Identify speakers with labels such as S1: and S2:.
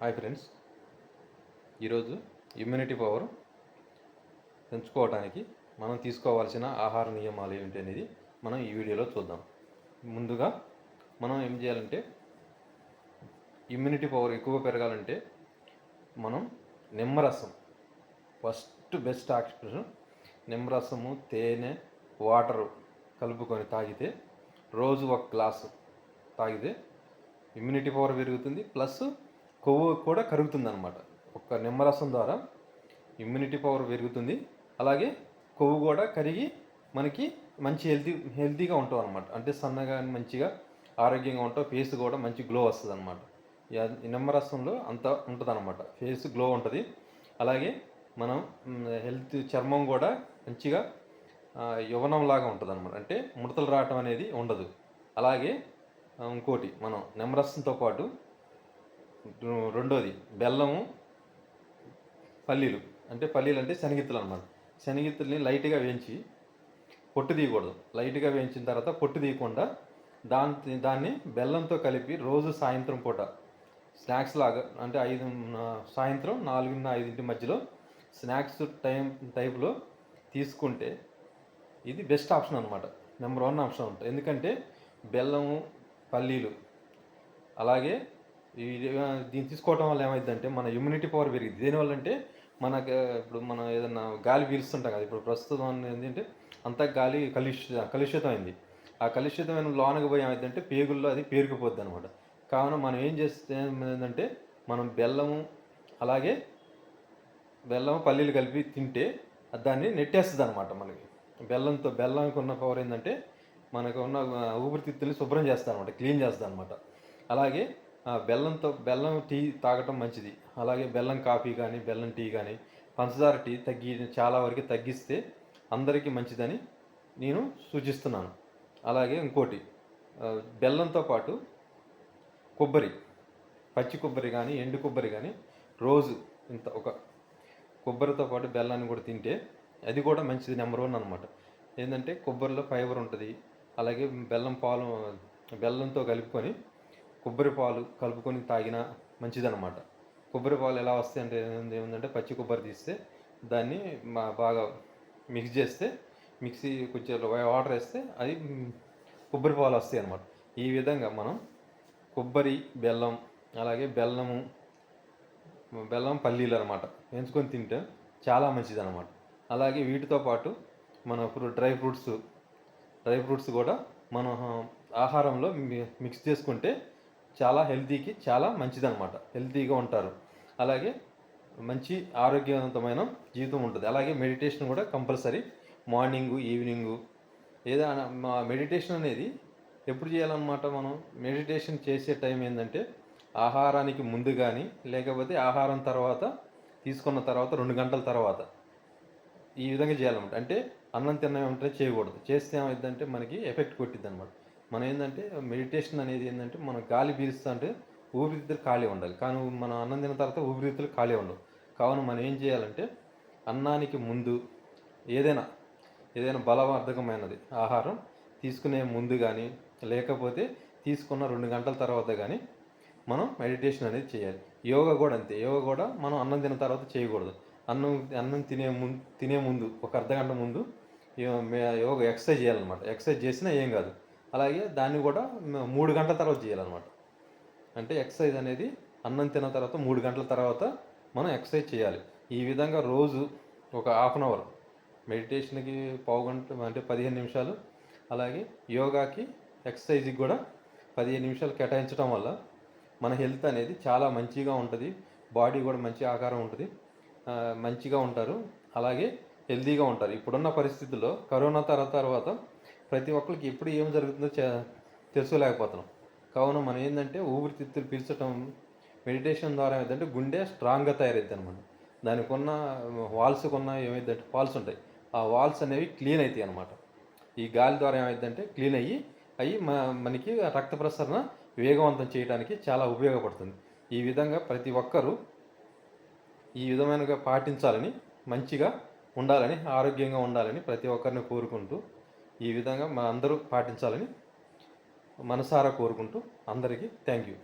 S1: Hi friends ఈరోజు immunity power పెంచుకోవడానికి మనం తీసుకోవాల్సిన ఆహార నియమాలు ఏమిటి అనేది మనం ఈ వీడియోలో చూద్దాం. ముందుగా మనం ఏం చేయాలంటే ఇమ్యూనిటీ పవర్ ఎక్కువ పెరగాలంటే మనం నిమ్మరసం ఫస్ట్ బెస్ట్ ఆప్షన్ నిమ్మరసము తేనె వాటరు కలుపుకొని తాగితే రోజు ఒక గ్లాసు తాగితే ఇమ్యూనిటీ పవర్ పెరుగుతుంది ప్లస్ కొవ్వు కూడా కరుగుతుంది అనమాట ఒక నిమ్మరసం ద్వారా ఇమ్యూనిటీ పవర్ పెరుగుతుంది. అలాగే కొవ్వు కూడా కరిగి మనకి మంచి హెల్తీ హెల్తీగా ఉంటాం అనమాట అంటే సన్నగా మంచిగా ఆరోగ్యంగా ఉంటాం ఫేస్ కూడా మంచి గ్లో వస్తుంది అనమాట ఈ నిమ్మరసంలో అంత ఉంటుంది అనమాట ఫేస్ గ్లో ఉంటుంది. అలాగే మనం హెల్త్ చర్మం కూడా మంచిగా యువనంలాగా ఉంటుంది అనమాట అంటే ముడతలు రావటం అనేది ఉండదు. అలాగే ఇంకోటి మనం నిమ్మరసంతో పాటు రెండోది బెల్లము పల్లీలు. అంటే పల్లీలు అంటే శనగిత్తులు అనమాట శనగిత్తుల్ని లైట్గా వేయించి పొట్టు తీయకూడదు. లైట్గా వేయించిన తర్వాత పొట్టు తీయకుండా దాని దాన్ని బెల్లంతో కలిపి రోజు సాయంత్రం పూట స్నాక్స్ లాగా అంటే ఐదు సాయంత్రం నాలుగున్న ఐదింటి మధ్యలో స్నాక్స్ టైం టైప్లో తీసుకుంటే ఇది బెస్ట్ ఆప్షన్ అనమాట నెంబర్ వన్ ఆప్షన్ ఉంటుంది. ఎందుకంటే బెల్లము పల్లీలు అలాగే దీన్ని తీసుకోవటం వల్ల ఏమైందంటే మన ఇమ్యూనిటీ పవర్ పెరిగింది. దేనివల్ల అంటే మనకి ఇప్పుడు మనం ఏదన్నా గాలి పీలుస్తుంటాం కదా ఇప్పుడు ప్రస్తుతం ఏంటంటే అంతా గాలి కలుషిత కలుషితమైంది. ఆ కలుషితమైన లోనకి పోయి ఏమైందంటే పేగుల్లో అది పేరుకుపోద్ది అనమాట కావున మనం ఏం చేస్తే ఏంటంటే మనం బెల్లము అలాగే బెల్లం పల్లీలు కలిపి తింటే దాన్ని నెట్టేస్తుంది అనమాట మనకి. బెల్లంతో బెల్లంకి ఉన్న పవర్ ఏంటంటే మనకు ఉన్న ఊపిరితిత్తుల్ని శుభ్రం చేస్తారనమాట క్లీన్ చేస్తుంది అనమాట అలాగే బెల్లంతో బెల్లం టీ తాగటం మంచిది. అలాగే బెల్లం కాఫీ కానీ బెల్లం టీ కానీ పంచదార టీ తగ్గి చాలా వరకు తగ్గిస్తే అందరికీ మంచిదని నేను సూచిస్తున్నాను. అలాగే ఇంకోటి బెల్లంతో పాటు కొబ్బరి పచ్చి కొబ్బరి కానీ ఎండు కొబ్బరి కానీ రోజు ఇంత ఒక కొబ్బరితో పాటు బెల్లాన్ని కూడా తింటే అది కూడా మంచిది నెంబర్ వన్ అనమాట ఏంటంటే కొబ్బరిలో ఫైబర్ ఉంటుంది. అలాగే బెల్లం పాలు బెల్లంతో కలుపుకొని కొబ్బరి పాలు కలుపుకొని తాగినా మంచిదన్నమాట. కొబ్బరి పాలు ఎలా వస్తాయి అంటే ఏముందంటే పచ్చి కొబ్బరి తీస్తే దాన్ని మా బాగా మిక్స్ చేస్తే మిక్సీ కొంచెం వాటర్ వేస్తే అది కొబ్బరి పాలు వస్తాయి అన్నమాట. ఈ విధంగా మనం కొబ్బరి బెల్లం అలాగే బెల్లము బెల్లం పల్లీలు అనమాట ఎంచుకొని తింటే చాలా మంచిది అనమాట అలాగే వీటితో పాటు మన ఇప్పుడు డ్రై ఫ్రూట్స్ డ్రై ఫ్రూట్స్ కూడా మనం ఆహారంలో మిక్స్ చేసుకుంటే చాలా హెల్తీకి చాలా మంచిదన్నమాట. హెల్తీగా ఉంటారు. అలాగే మంచి ఆరోగ్యవంతమైన జీవితం ఉంటుంది. అలాగే మెడిటేషన్ కూడా కంపల్సరీ. మార్నింగు ఈవినింగు ఏదైనా మెడిటేషన్ అనేది ఎప్పుడు చేయాలన్నమాట మనం? మెడిటేషన్ చేసే టైం ఏంటంటే ఆహారానికి ముందు కానీ లేకపోతే ఆహారం తర్వాత తీసుకున్న తర్వాత రెండు గంటల తర్వాత ఈ విధంగా చేయాలన్నమాట. అంటే అన్నం తిన్న వెంటనే చేయకూడదు. చేస్తే ఏమైందంటే మనకి ఎఫెక్ట్ కొట్టిద్ది అనమాట మనం ఏంటంటే మెడిటేషన్ అనేది ఏంటంటే మనం గాలి పీలుస్తూ అంటే ఊపిరితిత్తులు ఖాళీ ఉండాలి. కానీ మనం అన్నం తిన్న తర్వాత ఊపిరితిత్తులు ఖాళీ ఉండవు. కావున మనం ఏం చేయాలంటే అన్నానికి ముందు ఏదైనా ఏదైనా బలవర్ధకమైనది ఆహారం తీసుకునే ముందు కానీ లేకపోతే తీసుకున్న రెండు గంటల తర్వాత కానీ మనం మెడిటేషన్ అనేది చేయాలి. యోగా కూడా అంతే. యోగా కూడా మనం అన్నం తిన్న తర్వాత చేయకూడదు. అన్నం అన్నం తినే ముందు తినే ముందు ఒక అర్ధ గంట ముందు యోగా ఎక్సర్సైజ్ చేయాలన్నమాట. ఎక్సర్సైజ్ చేసినా ఏం కాదు. అలాగే దాన్ని కూడా మూడు గంటల తర్వాత చేయాలన్నమాట. అంటే ఎక్సర్సైజ్ అనేది అన్నం తిన్న తర్వాత మూడు గంటల తర్వాత మనం ఎక్సర్సైజ్ చేయాలి. ఈ విధంగా రోజు ఒక హాఫ్ అన్ అవర్ మెడిటేషన్కి పావు గంట అంటే పదిహేను నిమిషాలు అలాగే యోగాకి ఎక్సర్సైజ్కి కూడా పదిహేను నిమిషాలు కేటాయించడం వల్ల మన హెల్త్ అనేది చాలా మంచిగా ఉంటుంది బాడీ కూడా మంచి ఆకారం ఉంటుంది మంచిగా ఉంటారు అలాగే హెల్తీగా ఉంటారు. ఇప్పుడున్న పరిస్థితుల్లో కరోనా తర్వాత తర్వాత ప్రతి ఒక్కరికి ఎప్పుడు ఏం జరుగుతుందో తెలుసుకోలేకపోతున్నాం. కావున మనం ఏంటంటే ఊపిరితిత్తులు పీల్చడం మెడిటేషన్ ద్వారా ఏంటంటే గుండె స్ట్రాంగ్గా తయారైద్ది అనమాట దానికి ఉన్న వాల్స్కి ఉన్న ఏమైందంటే వాల్స్ ఉంటాయి. ఆ వాల్స్ అనేవి క్లీన్ అవుతాయి అనమాట ఈ గాలి ద్వారా ఏమైందంటే క్లీన్ అయ్యి అవి మనకి రక్త ప్రసరణ వేగవంతం చేయడానికి చాలా ఉపయోగపడుతుంది. ఈ విధంగా ప్రతి ఒక్కరూ ఈ విధమైనగా పాటించాలని మంచిగా ఉండాలని ఆరోగ్యంగా ఉండాలని ప్రతి ఒక్కరిని కోరుకుంటూ ఈ విధంగా మా అందరూ పాటించాలని మనసారా కోరుకుంటూ అందరికీ థ్యాంక్ యూ.